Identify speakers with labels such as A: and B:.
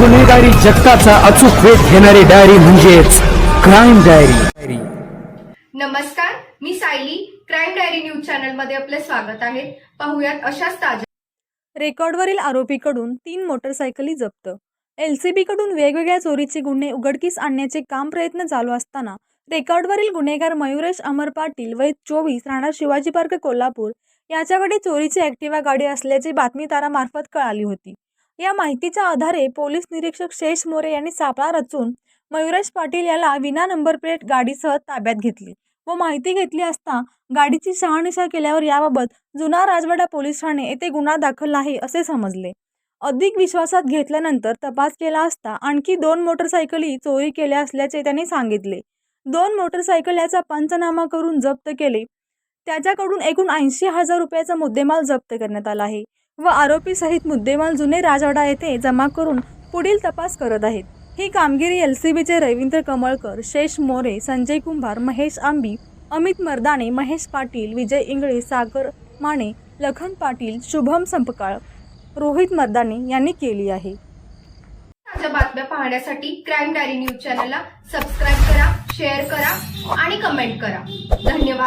A: गुन्हेगारी जगताचा अचूक वेध घेणारी डायरी म्हणजेच क्राईम डायरी.
B: नमस्कार मी सायली. क्राईम डायरी न्यूज चॅनलमध्ये आपले स्वागत आहे. पाहुयात अशाच ताज्या
C: रेकॉर्डवरील आरोपीकडून तीन मोटरसायकली जप्त. एलसीबीकडून वेगवेगळ्या चोरीचे गुन्हे उघडकीस आणण्याचे काम प्रयत्न चालू असताना रेकॉर्डवरील गुन्हेगार मयुरेश अमर पाटील वय चोवीस राहणार शिवाजी पार्क कोल्हापूर याच्याकडे चोरीची ॲक्टिवा गाडी असल्याची बातमीदारामार्फत कळाली होती. या माहितीच्या आधारे पोलीस निरीक्षक शेष मोरे यांनी सापळा रचून मयुरेश पाटील याला विना नंबर प्लेट गाडीसह ताब्यात घेतली व माहिती घेतली असता गाडीची शहानिशा केल्यावर याबाबत जुना राजवाडा पोलीस ठाणे येथे गुन्हा दाखल आहे असे समजले. अधिक विश्वासात घेतल्यानंतर तपास केला असता आणखी दोन मोटरसायकली चोरी केल्या असल्याचे त्यांनी सांगितले. दोन मोटरसायकल याचा पंचनामा करून जप्त केले. त्याच्याकडून एकूण ऐंशी हजार रुपयाचा मुद्देमाल जप्त करण्यात आला आहे. व आरोपीसहित मुद्देमाल जुने राजवाडा येथे जमा करून पुढील तपास करत आहेत. ही कामगिरी एल सी बीचे रवींद्र कमळकर शेष मोरे संजय कुंभार महेश आंबी अमित मर्दाने महेश पाटील विजय इंगळे सागर माने लखन पाटील शुभम संपकाळ रोहित मर्दाने यांनी केली आहे.
B: ताज्या बातम्या पाहण्यासाठी क्राईम डायरी न्यूज चॅनलला सबस्क्राईब करा शेअर करा आणि कमेंट करा. धन्यवाद.